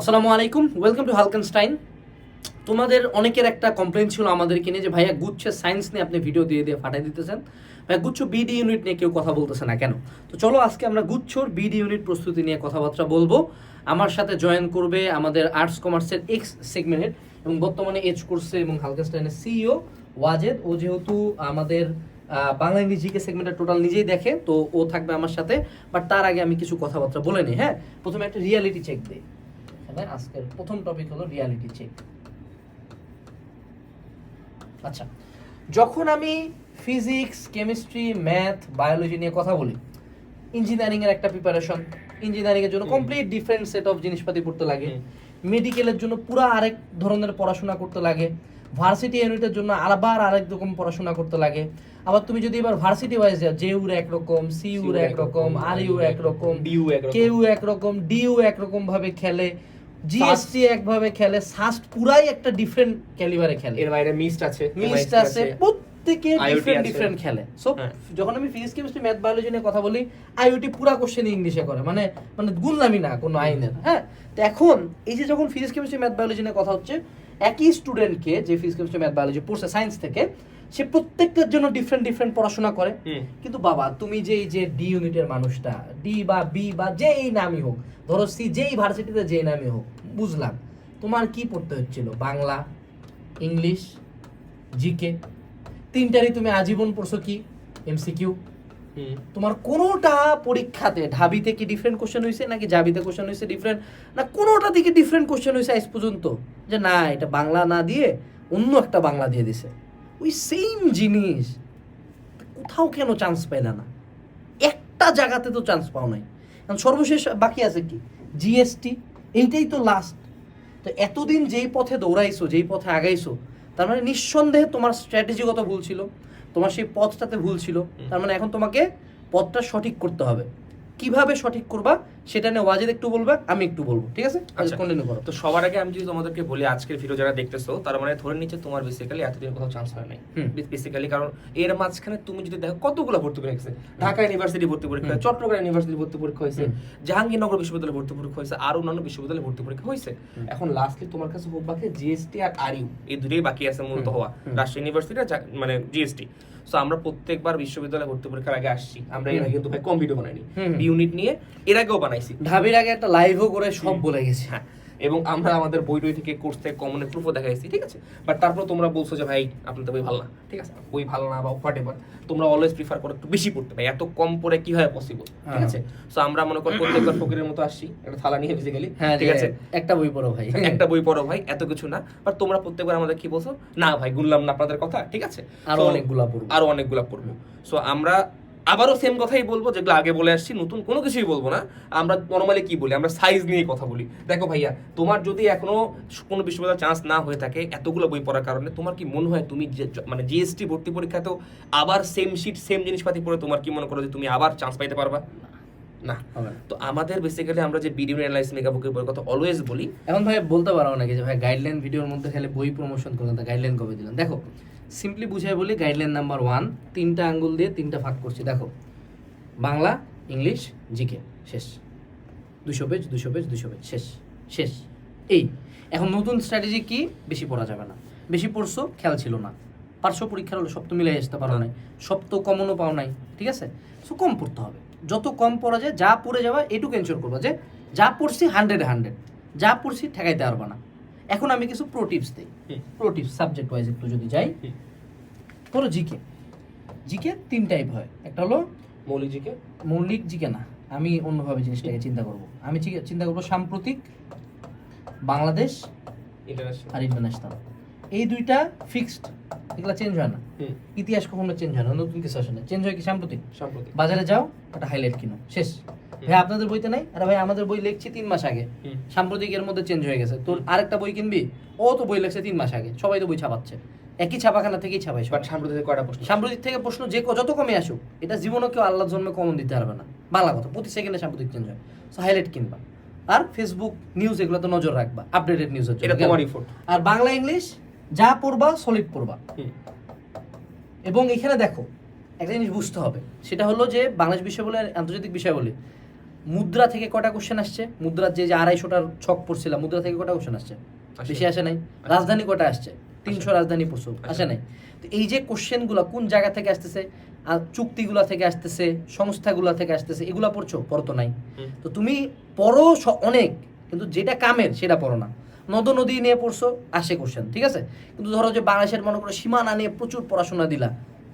আসসালামু আলাইকুম welcome to হালকেনস্টাইন তোমাদের অনেকের একটা কমপ্লেন ছিল আমাদেরকে নিয়ে যে, ভাইয়া গুচ্ছের সায়েন্স নিয়ে আপনি ভিডিও দিয়ে দিয়ে ফাটাই দিতেছেন। ভাইয়া, গুচ্ছ বিডি ইউনিট নিয়ে কেউ কথা বলতেছে না কেন? তো চলো, আজকে আমরা গুচ্ছর বিডি ইউনিট প্রস্তুতি নিয়ে কথাবার্তা বলব। আমার সাথে জয়েন করবে আমাদের আর্টস কমার্সের এক্স সেগমেন্টের এবং বর্তমানে এজ কোর্সে এবং হালকেনস্টাইনের সিইও ওয়াজেদ। ও যেহেতু আমাদের বাংলা ইংরেজি জিকে সেগমেন্টটা টোটাল নিজেই দেখে, তো ও থাকবে আমার সাথে। বাট তার আগে আমি কিছু কথাবার্তা বলে নিই হ্যাঁ? প্রথমে একটা রিয়ালিটি চেক দিই। এখানে আজকের প্রথম টপিক হলো রিয়ালিটি চেক আচ্ছা যখন আমি ফিজিক্স কেমিস্ট্রি ম্যাথ বায়োলজি নিয়ে কথা বলি ইঞ্জিনিয়ারিং এর একটা প্রিপারেশন ইঞ্জিনিয়ারিং এর জন্য কমপ্লিট ডিফারেন্ট সেট অফ জিনিসপাতি পড়তে লাগে। মেডিকেলের জন্য পুরো আরেক ধরনের পড়াশোনা করতে লাগে ভার্সিটি ইউনিটের জন্য আবার আরেক রকম পড়াশোনা করতে লাগে। আবার তুমি যদি এবার ভার্সিটি ওয়াইজ যাও জেউর একরকম সিউর একরকম আর ইউ একরকম একরকম। কেউ একরকম ডিউ একরকম ভাবে খেলে জিএসটি একভাবে খেলে সাস্ট পুরাই একটা ডিফারেন্ট ক্যালিবারে খেলে। এর বাইরে মিস্ট আছে মিক্সড আছে প্রত্যেকে ডিফারেন্ট ডিফারেন্ট খেলে। সো হ্যাঁ। যখন আমি ফিজিক্স কেমিস্ট্রি ম্যাথ বায়োলজি নিয়ে কথা বলি আইওটি পুরা কোশ্চেন ইংলিশে করে মানে মানে গুনলামি না কোনো আইনের হ্যাঁ? তো এখন এই যে যখন ফিজিক্স কেমিস্ট্রি ম্যাথ বায়োলজি নিয়ে কথা হচ্ছে একই স্টুডেন্টকে যে ফিজিক্স কেমিস্ট্রি ম্যাথ বায়োলজি পড়ছে সায়েন্স থেকে সে প্রত্যেকটার জন্য ডিফারেন্ট ডিফারেন্ট পড়াশোনা করে। কিন্তু বাবা তুমি যে যে ডি ইউনিটের মানুষটা ডি বা বি বা যে এই নামই হোক ধরো সি যেই ভার্সিটিতে যে নামই হোক বুঝলাম। তোমার কি পড়তে হচ্ছিল? বাংলা ইংলিশ জিকে তিনটারই তুমি আজীবন পড়ছো কি? এমসিকিউ তোমার কোনোটা পরীক্ষাতে ঢাবিতে কি ডিফারেন্ট কোশ্চেন হয়েছে নাকি জাবিতে কোশ্চেন হয়েছে ডিফারেন্ট না কোনোটা দিকে ডিফারেন্ট কোশ্চেন হয়েছে আজ পর্যন্ত? যে না এটা বাংলা না দিয়ে অন্য একটা বাংলা দিয়ে দিছে। ওই সেম জিনিস। কোথাও কেন চান্স পাইলা না? একটা জায়গাতে তো চান্স পাও নাই। কারণ সর্বশেষ বাকি আছে কি? জিএসটি এইটাই তো লাস্ট তো এতদিন যেই পথে দৌড়াইছো যেই পথে আগাইছো তার মানে নিঃসন্দেহে তোমার স্ট্র্যাটেজিগত ভুল ছিল। তোমার সেই পথটাতে ভুল ছিল। তার মানে এখন তোমাকে পথটা সঠিক করতে হবে। কীভাবে সঠিক করবা? সেটা নিয়ে ওয়াজেদ একটু বলবে আমি একটু বলব ঠিক আছে? আচ্ছা। কন্টিনিউ করো। তো সবার আগে আমি যদি তোমাদেরকে বলি আজকের ভিডিও যারা দেখতেছো তার মানে ধরে নিচ্ছে তোমার বেসিক্যালি এতদিন কোথাও চান্স হয় নাই। বেসিক্যালি কারণ এর মাঝখানে তুমি যদি দেখো কতগুলো ভর্তি পরীক্ষা হয়েছে? ঢাকা ইউনিভার্সিটি ভর্তি পরীক্ষা। চট্টগ্রাম ইউনিভার্সিটি ভর্তি পরীক্ষা হয়েছে জাহাঙ্গীরনগর বিশ্ববিদ্যালয়ে ভর্তি পরীক্ষা হয়েছে আর অন্যান্য বিশ্ববিদ্যালয়ে ভর্তি পরীক্ষা হয়েছে। এখন লাস্টলি তোমার কাছে হোক বাকি জিএসটি আর আর ইউ এই দুটোই বাকি আছে মূলত। হওয়া। রাষ্ট্রীয় ইউনিভার্সিটি মানে জিএসটি সো আমরা প্রত্যেকবার বিশ্ববিদ্যালয়ে ভর্তি পরীক্ষার আগে আসছি। আমরা এর আগে কিন্তু ভাই কম ভিডিও বানাইনি ইউনিট নিয়ে এর আগেও বানাইছি। ঢাবির আগে একটা লাইভও করে সব বলে গেছি। হ্যাঁ এবং আমরা আমাদের বই টই থেকে কোর্স থেকে কমনের প্রুফও দেখাইছি ঠিক আছে? বাট তারপর তোমরা বলছো যে ভাই আপনাদের বই ভালো না। ঠিক আছে? বই ভালো না বা হোয়াট এভার তোমরা অলওয়েজ প্রিফার করো একটু বেশি পড়তে। ভাই এত কম পড়ে কি হয় পসিবল ঠিক হ্যাঁ। আছে? সো আমরা মনে করি প্রত্যেকবার ফকিরের মতো আসছি একটা থালা নিয়ে বেসিক্যালি হ্যাঁ ঠিক আছে? একটা বই পড়ো ভাই। একটা বই পড়ো ভাই এত কিছু না। বাট তোমরা প্রত্যেকবার আমাদের কি বলছো? না ভাই গুনলাম না আপনাদের কথা ঠিক আছে? আরও অনেকগুলা পড়ব। আরও অনেকগুলা পড়ব। সো আমরা আবারও সেম কথাই বলব যেগুলো আগে বলে আসছি নতুন কোনো কিছুই বলব না। আমরা নর্মালি কি বলি? আমরা সাইজ নিয়ে কথা বলি। দেখো ভাইয়া তোমার যদি এখনও কোনো বিশ্ববিদ্যালয় চান্স না হয়ে থাকে এতগুলো বই পড়ার কারণে তোমার কি মনে হয় তুমি মানে জিএসটি ভর্তি পরীক্ষাতেও আবার সেম শিট সেম জিনিসপাতি পড়ে তোমার কি মনে করো যে তুমি আবার চান্স পাইতে পারবা? না। তো আমাদের বেসিক্যালি আমরা যে বিডিও অ্যানালাইস মেগাবুকের বইয়ের কথা অলওয়েজ বলি এখন ভাই বলতে পারো নাকি যে ভাই গাইডলাইন ভিডিওর মধ্যে খালি বই প্রমোশন করলেন গাইডলাইন কবে দিলেন? দেখো সিম্পলি বুঝাই বলি গাইডলাইন নাম্বার ওয়ান তিনটা আঙ্গুল দিয়ে তিনটা ভাগ করছি, দেখো। বাংলা, ইংলিশ জিকে শেষ। দুশো পেজ দুশো পেজ দুশো পেজ শেষ শেষ। এই, এখন নতুন স্ট্র্যাটেজি কি? বেশি পড়া যাবে না। বেশি পড়ছো, খেয়াল ছিল না। পার্শ্ব পরীক্ষার হলো সব তো মিলাই আসতে পারো নাই। সব তো কমনও পাও নাই, ঠিক আছে? সো কম পড়তে হবে। যত কম পড়া যায়, যা পড়ে যাওয়া, এটুকু এনশোর করব যে যা পড়ছি হান্ড্রেড হান্ড্রেড যা পড়ছি ঠেকাইতে পারব না। এখন আমি কিছু প্রো টিপস দিই। হুম। প্রো টিপস সাবজেক্ট ওয়াইজ একটু যদি যাই। ধরো জিকে জিকে তিন টাইপ হয়। একটা হলো মৌলিক জিকে মৌলিক জিকে না। আমি অন্যভাবে জিনিসটাকে চিন্তা করব। আমি চিন্তা করব সাম্প্রতিক বাংলাদেশ আর ইন্টারন্যাশনাল এই দুইটা ফিক্সড এগুলো চেঞ্জ হয় না। ইতিহাস কখনো চেঞ্জ হয় না নতুন কিছু আসে না। চেঞ্জ হয় কি সাম্প্রতিক? সাম্প্রতিক। বাজারে যাও একটা হাইলাইট কিনো। শেষ। ভাই আপনাদের বইতে নাই? আরে ভাই আমাদের বই লিখছি তিন মাস আগে। সাম্প্রতিক এর মধ্যে চেঞ্জ হয়ে গেছে। তোর আরেকটা বই কিনবি? ও তো বই লেখছে তিন মাস আগে। সবাই তো বই ছাপাচ্ছে। একই ছাপাখানা থেকেই ছাপাই বাট সাম্প্রতিক কয়টা প্রশ্ন? সাম্প্রতিক থেকে প্রশ্ন যে যত কমে আসুক এটা জীবনে কেউ আল্লাহ জন্মে কমন দিতে পারবে না। বাংলা কথা প্রতি সেকেন্ডে সাম্প্রতিক চেঞ্জ হয়। সো হাইলাইট কিনবা। আর ফেসবুক নিউজ এগুলো তো নজর রাখবা আপডেটেড নিউজের এটা জন্য। তোমারই ফোর্ট আর বাংলা ইংলিশ যা পড়বা সলিড পড়বা। এবং এখানে দেখো একটা জিনিস বুঝতে হবে। সেটা হলো যে বাংলাদেশ বিষয় বলে আন্তর্জাতিক বিষয় বলি। মুদ্রা থেকে কটা কোশ্চেন আসছে? মুদ্রার যে যে আড়াইশোটার ছক পড়ছিলাম মুদ্রা থেকে কটা কোশ্চেন আসছে? আসে। বেশি আসে নাই? রাজধানী কটা আসছে? তিনশো রাজধানী পড়ছো আসে। নাই? তো এই যে কোশ্চেনগুলো কোন জায়গা থেকে আসতেছে? আর চুক্তিগুলা থেকে আসতেছে সংস্থাগুলা থেকে আসতেছে এগুলা পড়ছো? পড়তো নাই। তো তুমি পড়ো অনেক কিন্তু যেটা কামের সেটা পড়ো না। নদ নদী নিয়ে পড়ছো? আসে কোশ্চেন ঠিক আছে? কিন্তু ধরো যে বাংলাদেশের মনে করো সীমানা নিয়ে প্রচুর পড়াশোনা দিলা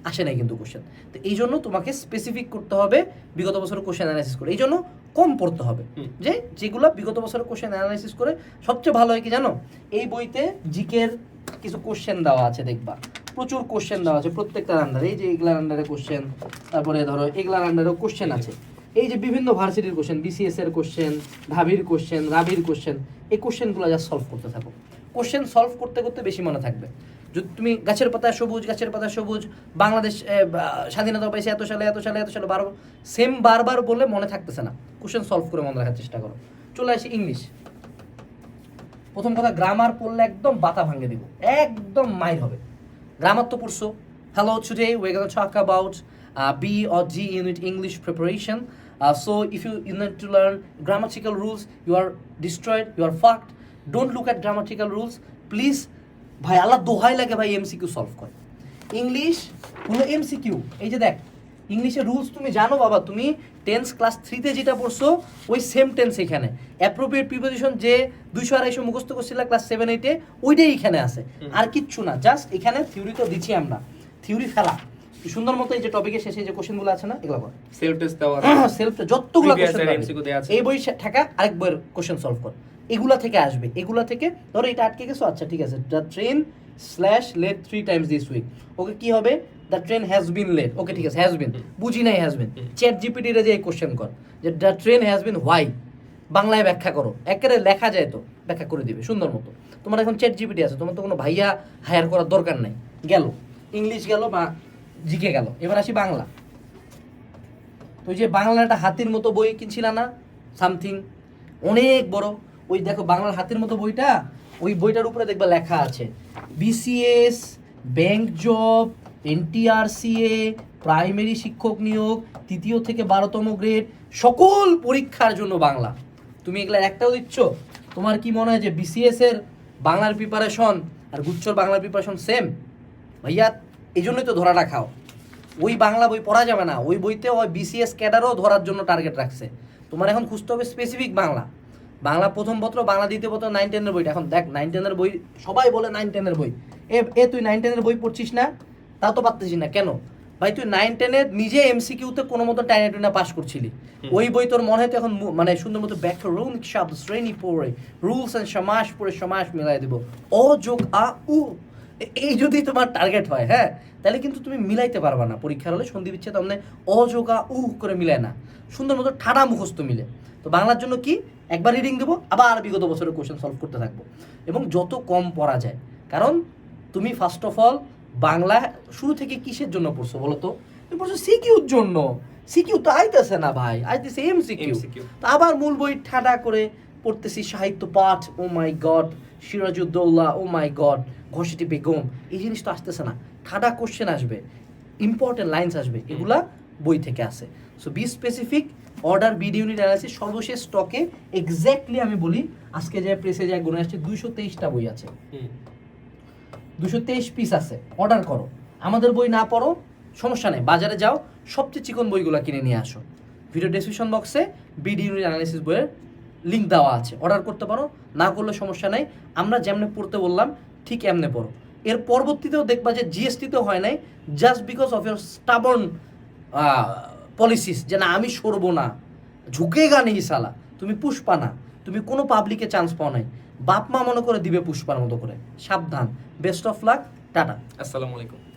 আসে নাই কিন্তু কোশ্চেন তো এই জন্য তোমাকে স্পেসিফিক করতে হবে বিগত বছর কোশ্চেন অ্যানালাইসিস করে। এই জন্য কম পড়তে হবে। যে যেগুলো বিগত বছরের কোশ্চেন অ্যানালাইসিস করে সবচেয়ে ভালো হয় কি জানো? এই বইতে জিকের কিছু কোশ্চেন দেওয়া আছে দেখবা। প্রচুর কোশ্চেন দেওয়া আছে প্রত্যেকটার আন্ডারে এই যে এগুলার আন্ডারে কোশ্চেন তারপরে ধরো এগুলার আন্ডারেও কোশ্চেন আছে। এই যে বিভিন্ন ভার্সিটির কোশ্চেন বিসিএস এর কোশ্চেন ঢাবির কোশ্চেন রাবির কোশ্চেন এই কোশ্চেনগুলো যা সলভ করতে থাকো। কোশ্চেন সলভ করতে করতে বেশি মনে থাকবে। যদি তুমি গাছের পাতা সবুজ, গাছের পাতা সবুজ, বাংলাদেশ স্বাধীনতা পাইছে এত সালে এত সালে এত সালে বারবার সেম বারবার বলে মনে থাকতেছে না। কোশ্চেন সলভ করে মনে রাখার চেষ্টা করো। চলে আসি ইংলিশ প্রথম কথা গ্রামার পড়লে একদম বাতা ভাঙে দিব। একদম মাইর হবে। গ্রামার তো পড়ছো। Hello today we gonna talk about B or G unit English preparation so if you you need to learn grammatical rules you are destroyed you are fucked don't look at grammatical rules please ভাই আল্লাহ দোহাই লাগে ভাই MCQ solve করে। English হলো MCQ এই যে দেখ ইংলিশের রুলস তুমি জানো বাবা তুমি টেন্স ক্লাস থ্রিতে যেটা পড়ছো ওই সেম টেন্স এখানে। অ্যাপ্রোপ্রিয়েট প্রিপোজিশন যে দুইশো আড়াইশো মুখস্থ করছিলা ক্লাস সেভেন এইটে ওইটাই এখানে আছে। আর কিচ্ছু না জাস্ট এখানে থিওরি তো দিচ্ছি আমরা। থিওরি ফেলা। সুন্দর মতো এই যে টপিকের শেষে যে কোশ্চেনগুলো আছে না এগুলো সেলফ টেস্ট দেওয়া সেলফ যতগুলো কোশ্চেন। এই বই থাকা আরেক বইয়ের কোশ্চেন সলভ কর। এগুলা থেকে আসবে। এগুলা থেকে ধরো এটা আটকে গেছো আচ্ছা ঠিক আছে। The train slash late three times this week okay কি হবে? The train has been late okay ঠিক আছে হ্যাজ বিন বুঝি নাই হ্যাজ বিন চ্যাট জিপিটির যে কোশ্চেন কর যে the train has been why বাংলায় ব্যাখ্যা করো। একেবারে লেখা যায় তো ব্যাখ্যা করে দিবে সুন্দর মতো। তোমার এখন চ্যাট জিপিটি আছে তোমার তো কোনো ভাইয়া হায়ার করার দরকার নাই। গেল। ইংলিশ গেল বা জিকে গেল। এবার আসি বাংলা। তো যে বাংলাটা হাতির মতো বই কিনছিল না? সামথিং অনেক বড়। ওই দেখো বাংলার হাতের মতো বইটা, ওই বইটার উপরে দেখবা লেখা আছে BCS bank job NTRCA primary শিক্ষক নিয়োগ, তৃতীয় থেকে বারোতম গ্রেড সকল পরীক্ষার জন্য বাংলা। তুমি এগুলা একটাও দিচ্ছ? তোমার কি মনে হয় যে বিসিএস এর বাংলার প্রিপারেশন আর গুচ্ছর বাংলার প্রিপারেশন সেম ভাইয়া এই জন্যই তো ধরাটা খাও। ওই বাংলা বই পড়া যাবে না, ওই বইতে ওই বিসিএস ক্যাডারও ধরার জন্য টার্গেট রাখছে। তোমার এখন খুঁজতে হবে স্পেসিফিক বাংলা। বাংলা প্রথম পত্র বাংলা দ্বিতীয় পত্র নাইন টেনের বইটা এখন দেখ নাইন টেনের বই সবাই বলে নাইন টেনের বই। এ এ তুই নাইন টেনের বই পড়ছিস না? তা তো পারতেছিস না কেন? ভাই তুই নাইন টেনের নিজে এমসি এমসিকিউতে কোনো মতো টাইনে টুইনা পাস করছিলি। ওই বই তোর মনে হয় এখন মানে সুন্দর মতো ব্যাকরণিক শব্দ শ্রেণি পড়ে রুলস অ্যান্ড সমাস পড়ে সমাস মিলাই দেবো। অ যোগ আ উ। এই যদি তোমার টার্গেট হয় হ্যাঁ? তাহলে কিন্তু তুমি মিলাইতে পারবা না। পরীক্ষার হলে সন্ধি বিচ্ছেদ মানে অযোগা উ করে মিলায় না। সুন্দর মতো ঠাডা মুখস্থ মিলে। তো বাংলার জন্য কি? একবার রিডিং দেবো আবার বিগত বছরের কোশ্চেন সলভ করতে থাকব। এবং যত কম পড়া যায় কারণ তুমি ফার্স্ট অফ অল বাংলা শুরু থেকে কিসের জন্য পড়ছো বলো তো? তুমি পড়ছো সিকিউর জন্য। সিকিউ তো আইতেছে না ভাই আইতেছে এম সিকিউ তো আবার মূল বই ঠাডা করে পড়তেছি সাহিত্য পাঠ ও my god Sirajuddaula oh my god Ghaseti Begum. এই জিনিস তো আসতেছে না। ঠাডা কোশ্চেন আসবে ইম্পর্টেন্ট লাইন্স আসবে এগুলা বই থেকে আসে। So be specific order BD unit analysis সর্বশেষ স্টকে এক্স্যাক্টলি আমি বলি আজকে যে প্রেসে যায় গুণে আসছে দুইশো তেইশটা বই আছে। দুশো তেইশ পিস আছে অর্ডার করো। আমাদের বই না পড়ো সমস্যা নেই বাজারে যাও সবচেয়ে চিকন বইগুলো কিনে নিয়ে আসো। ভিডিও ডেসক্রিপশন বক্সে বিডি ইউনিট অ্যানালিসিস বইয়ের লিঙ্ক দেওয়া আছে অর্ডার করতে পারো না করলে সমস্যা নাই। আমরা যেমনে পড়তে বললাম ঠিক এমনে পড়ো। এর পরবর্তীতেও দেখবা যে জিএসটিতেও হয় নাই just because of your stubborn policies যে না, আমি সরবো না। ঝুঁকেগা নেই সালা তুমি পুষ্পা না। তুমি কোনো পাবলিকে চান্স পাও নাই। বাপ মা মনে করে দিবে পুষ্পার মতো করে। সাবধান। Best of luck tata. আসসালামু আলাইকুম।